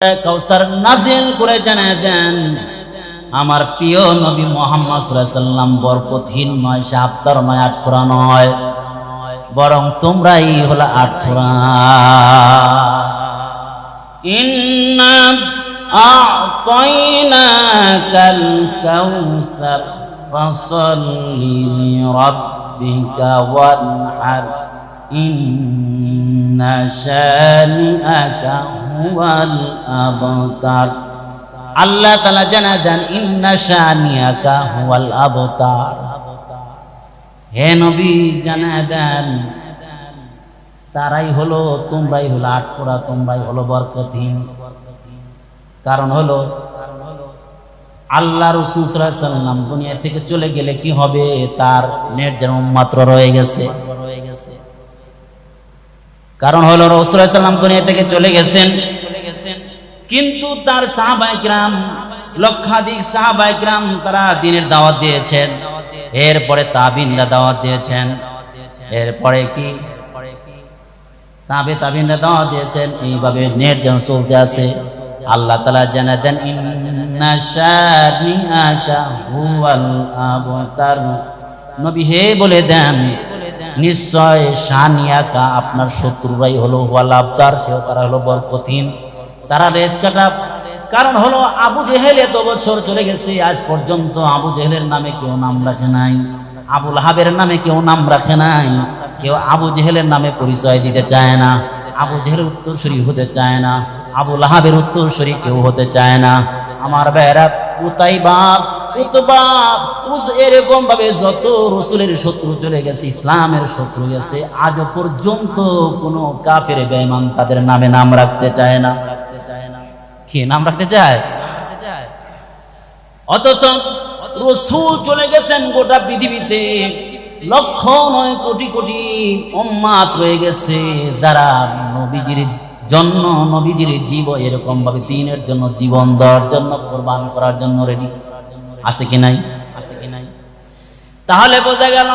কাউসার নাজিল করে জানায় দেন, আমার প্রিয় নবী মোহাম্মদ সাল্লাম বরকতহীন নয় সে আত্মার নয় আটফোরা নয়, বরং তোমরাই হলো আটফোরা ইন্না আ'তাইনাকাল কাউসার ফাসাল্লি লিরাব্বিকা ওয়ানহার, ইন্না শানিআকা হুয়াল আবতার। আল্লাহ তাআলা জানা দেন, ইন্না শানিআকা হুয়াল আবতার। হে নবী, জানা দেন, তারাই হলো, তোমরাই হলো আটপোড়া, তোমরাই হলো বরকতহীন। কারণ হলো, আল্লাহ রসুল সাল্লাম দুনিয়া থেকে চলে গেলে কি হবে? তার নির্জন মাত্র রয়ে গেছে রয়ে গেছে। কারণ হলো রসুলাম দুনিয়া থেকে চলে গেছেন। কিন্তু তার সাহাবাইকরাম লক্ষাধিক সাহাবাইকরাম তারা দিনের দাওয়াত দিয়েছেন। এরপরে তাবিনরা দাওয়াত দিয়েছেন। এরপরে কি? তাবে তাবিনরা দাওয়াত দিয়েছেন। এইভাবে নির্জন চলতে আছে। আল্লাহ তালা জানা দেন নবী হে বলে দেন নিশ্চয় শানিয়াকা আপনার শত্রুরাই হলো হুয়াল আবতার সেও তারা হলো বরকতিন তারা রেজ কাটা কারণ হলো আবু জেহেল এত বছর চলে গেছে, আজ পর্যন্ত আবু জেহেলের নামে কেউ নাম রাখে নাই আবুল হাবের নামে কেউ নাম রাখে নাই, কেউ আবু জেহেলের নামে পরিচয় দিতে চায় না, আবু জেহেলের উত্তরসূরি হতে চায় না, আবু লাহাবের উত্তরসূরি কেউ হতে চায় না। আমার বেড়া উতাই বাপ উতবাপ উস এরকম ভাবে যত রসুলের শত্রু চলে গেছে, ইসলামের শত্রু গেছে, আজ পর্যন্ত কোনো কাফের বেঈমান তাদের নামে নাম রাখতে চায় না। কি নাম রাখতে চায়? অথচ রসুল চলে গেছেন গোটা পৃথিবীতে। লক্ষ নয়, কোটি কোটি উম্মাত রয়ে গেছে যারা নবীজির জন্য, নবীজির জীব এরকম ভাবে দিনের জন্য জীবন দেওয়ার জন্য, কোরবান করার জন্য রেডি আছে কি নাই? আছে কি নাই তাহলে বোঝা গেল,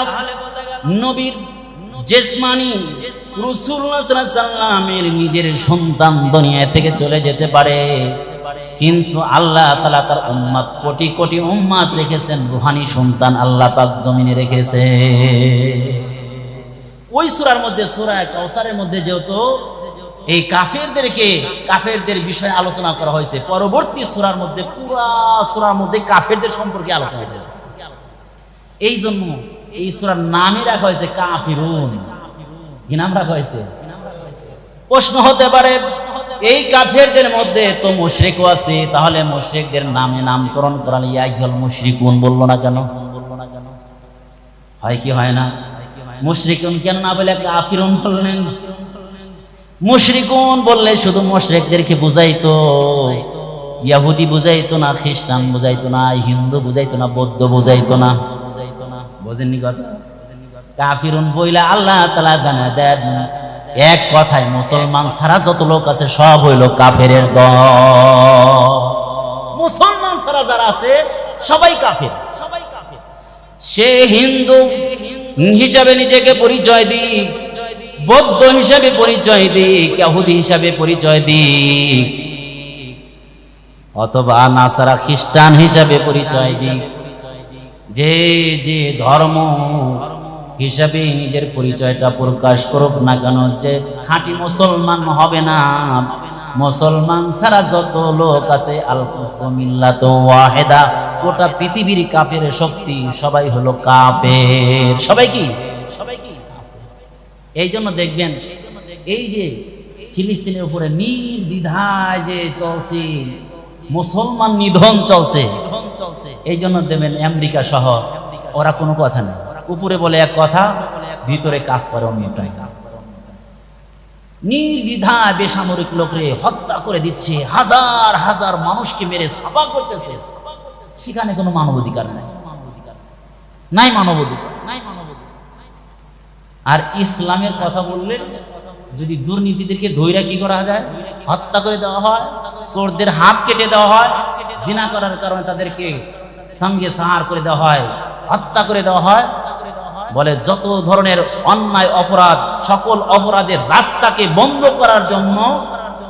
নবীর জেসমানি রসুল্লাহামের নিজের সন্তান দুনিয়া থেকে চলে যেতে পারে। কিন্তু আল্লাহ তালা তার উম্মাদ, কোটি কোটি উম্মাদ রেখেছেন, রুহানি সন্তান আল্লাহ পাক জমিনে রেখেছে। ওই সুরার মধ্যে সুরা কাউসারের মধ্যে যেহেতু এই কাফেরদেরকে কাফেরদের বিষয়ে আলোচনা করা হয়েছে। পরবর্তী সুরার মধ্যে, পুরা সুরার মধ্যে কাফেরদের সম্পর্কে আলোচনা করা হয়েছে। এই জন্য এই সুরার নামই রাখা হয়েছে কাফিরুন। কি নাম রাখা হয়েছে? প্রশ্ন হতে পারে, এই কাফেরদের মধ্যে তো মুশরিকও আছে, তাহলে মুশরিকদের নামে নামকরণ করালে ইয়াইহল মুশরিকুন বলল না কেন? বলল না কেন হয় কি হয় না? মুশরিকুন কেন না বলে কাফিরুন বললেন। মুশরিকুন বললে শুধু মুশরিকদেরকে বুঝাইতো, ইয়াহুদি বুঝাইতো না, খ্রিস্টান বুঝাইতো না, হিন্দু বুঝাইতো না, বৌদ্ধ বুঝাইতো না। বোঝেননি কথা? কাফিরুন বইলা আল্লাহ তালা জানা দেন, এক কথায় মুসলমান ছাড়া যত লোক আছে সব হইল কাফের দল। মুসলমান ছাড়া যারা আছে সবাই কাফের সবাই কাফের। সে হিন্দু হিসাবে নিজেকে পরিচয় দিক। বৌদ্ধ হিসাবে পরিচয় দিক ইয়াহুদি হিসাবে পরিচয় দিক। অথবা নাসারা খ্রিস্টান হিসাবে পরিচয় দিক। যে যে ধর্ম হিসাবে নিজের পরিচয়টা প্রকাশ করুক না কেন, যে খাঁটি মুসলমান হবে না। মুসলমান ছাড়া যত লোক আছে, আল মিল্লাত ওয়াহেদা, গোটা পৃথিবীর কাফের শক্তি সবাই হলো কাফের। সবাই কি সবাই কি? এই জন্য দেখবেন, এই যে ফিলিস্তিনের উপরে নির্দ্বিধায় যে চলছে, মুসলমান নিধন চলছে এই জন্য দেবেন আমেরিকা সহ ওরা কোনো কথা নেই। উপরে বলে এক কথা, ভিতরে কাজ করে অন্যটাই নির্দ্বিধায় বেসামরিক লোকরে হত্যা করে দিচ্ছে, হাজার হাজার মানুষকে মেরে সাফা করতেছে। সেখানে কোনো মানবাধিকার নাই। নাই মানবাধিকার নাই মানবাধিকার। আর ইসলামের কথা বললে যদি দুর্নীতিদেরকে ধৈরা কি করা যায়? হত্যা করে দেওয়া হয়, চোরদের হাত কেটে দেওয়া হয়, জিনা করার কারণে তাদেরকে সঙ্গে সাহার করে দেওয়া হয়, হত্যা করে দেওয়া হয়। বলে যত ধরনের অন্যায় অপরাধ, সকল অপরাধের রাস্তাকে বন্ধ করার জন্য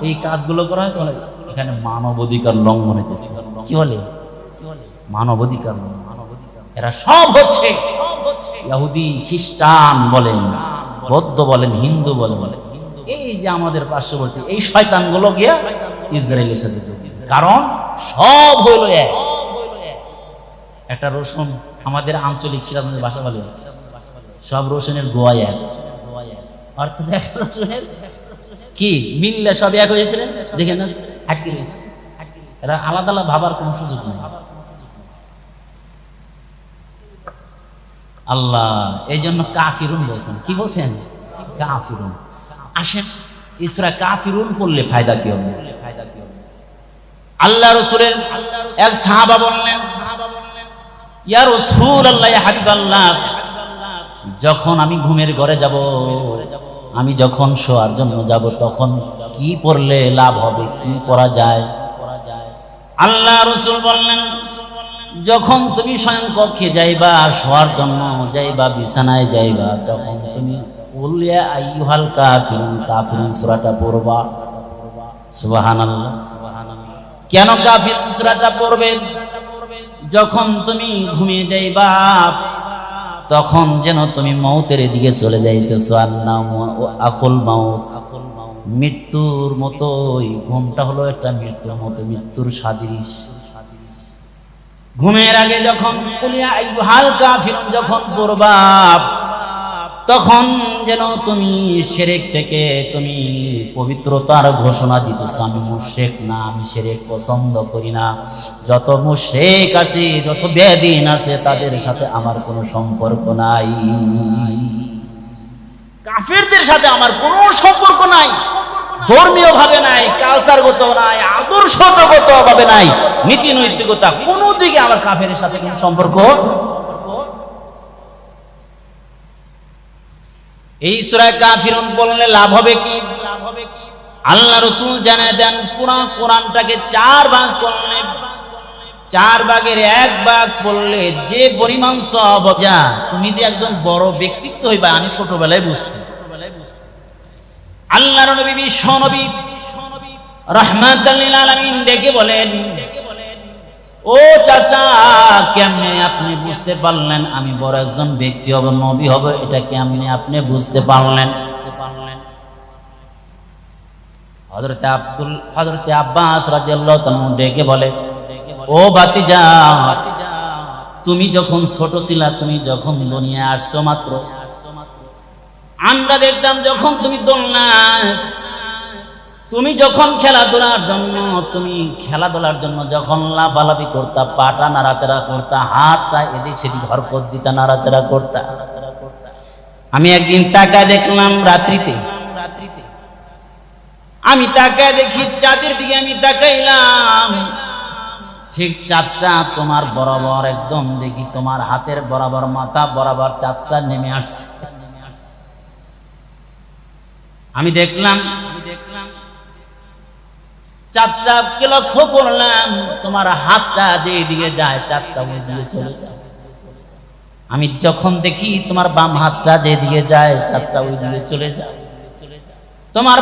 এই কাজগুলো করা হয়, তাহলে এখানে মানবাধিকার লঙ্ঘন হইতেছে। কি বলে? মানব মানবাধিকার এরা সব হচ্ছে ইহুদি, খ্রিস্টান বলেন, বৌদ্ধ বলেন, হিন্দু বলেন, এই যে আমাদের পার্শ্ববর্তী, এই শয়তানগুলো গিয়া ইসরায়েলের সাথে যোগ কারণ সব হইল এক। একটা রসুন, আমাদের আঞ্চলিক সিরাজগঞ্জের ভাষা বলে, সব রসুনের গোয়া এক। কি, মিললে সব এক হয়েছিলেন দেখে আটকে রয়েছে। আলাদা আলাদা ভাবার কোনো সুযোগ নেই। আল্লাহ এই জন্য কাফিরুন বলছেন। কি বলছেন? কাফিরুন। আসেন ইসরা কাফিরুন করলে ফায়দা কি হবে? আল্লাহ রসুলের এক সাহাবা বললেন, ইয়া রসুল আল্লাহ হাবিব আল্লাহ যখন আমি ঘুমের ঘরে যাব, আমি যখন শোয়ার জন্য যাব, তখন কি পড়লে লাভ হবে? কি পড়া যায়? আল্লাহ রসুল বললেন যখন তুমি স্বয়ং কক্ষে যাইবা, শোয়ার জন্য যাইবা, বিছানায় যাইবা, তখন তুমি উলিয়া আইয়ুহাল কাফিরুন কাফিরুন সূরাটা পড়বা। সুবহানাল্লাহ। কেন কাফির সূরাটা পড়বে? যখন তুমি ঘুমিয়ে যাইবা, তখন যেন তুমি মৌতের দিকে চলে যাইতেছো। আর নাম আকুল মাউত। মৃত্যুর মতোই, ঘুমটা হলো একটা মৃত্যুর মতো, মৃত্যুর সাদৃশ ঘুমের আগে যখন কুলিয়া আইয়ুহাল কাফিরুন, যখন পড়বা, তখন যেন তুমি সেরেক থেকে তুমি পবিত্রতার ঘোষণা দিতেছ, আমি মুশেক না, আমি সেরেক পছন্দ করি না। যত মুশেক আছে, যত বেদিন আছে, তাদের সাথে আমার কোনো সম্পর্ক নাই। কাফেরদের সাথে আমার কোনো সম্পর্ক নাই। ধর্মীয় ভাবে নাই কালচারগত নাই আদর্শগত ভাবে নাই নীতি নৈতিকতা কোনো দিকে আমার কাফের সাথে কোনো সম্পর্ক এই সুরায় কাফিরুন বললে লাভ হবে কি? লাভ হবে কি আল্লাহ রসুল জানে দেন, পুরা কোরআনটাকে চার ভাগ করলে, চার ভাগের এক ভাগ পড়লে যে পরিমাণ সব তুমি যে একজন বড় ব্যক্তিত্ব হইবা, আমি ছোটবেলায় বুঝছি। আল্লাহর নবী বিশ্ব নবী রহমাতুল্লিল আলামিন ডেকে বলেন, ও চাচা, কেমনে আপনি বুঝতে পারলেন? আমি বড় একজন ব্যক্তি হব, নবী হব, এটা কেমনে আপনি বুঝতে পারলেন? হযরতে আব্দুল, হযরতে আব্বাস রাদিয়াল্লাহু তাআলা ডেকে বলে, ও ভাতিজা, তুমি যখন ছোট ছিলা, তুমি যখন দুনিয়া আসছো মাত্র আমরা দেখতাম যখন তুমি দোলনায়, তুমি যখন খেলাধুলার জন্য, তুমি খেলাধুলার জন্য যখন লাফালাফি করতা, পাটা নাড়াচাড়া করতা, হাতটা এদিক সেদিক হরকত দিতা, নাড়াচাড়া করতা। আমি একদিন তাকায় দেখলাম রাত্রিতে, আমি তাকায় দেখি চাঁদের দিকে আমি তাকাইলাম। ঠিক চাঁদটা তোমার বরাবর একদম দেখি, তোমার হাতের বরাবর, মাথা বরাবর চাঁদটা নেমে আসছে। আমি দেখলাম আমি দেখলাম চাঁদটাকে লক্ষ্য করলাম, তোমার হাতটা যে দিকে যায় চারটা ওই দিকে চলে যায়। আমি যখন দেখি তোমার বাম হাতটা যেদিকে যায় চারটা ওই দিকে চলে যায়। তোমার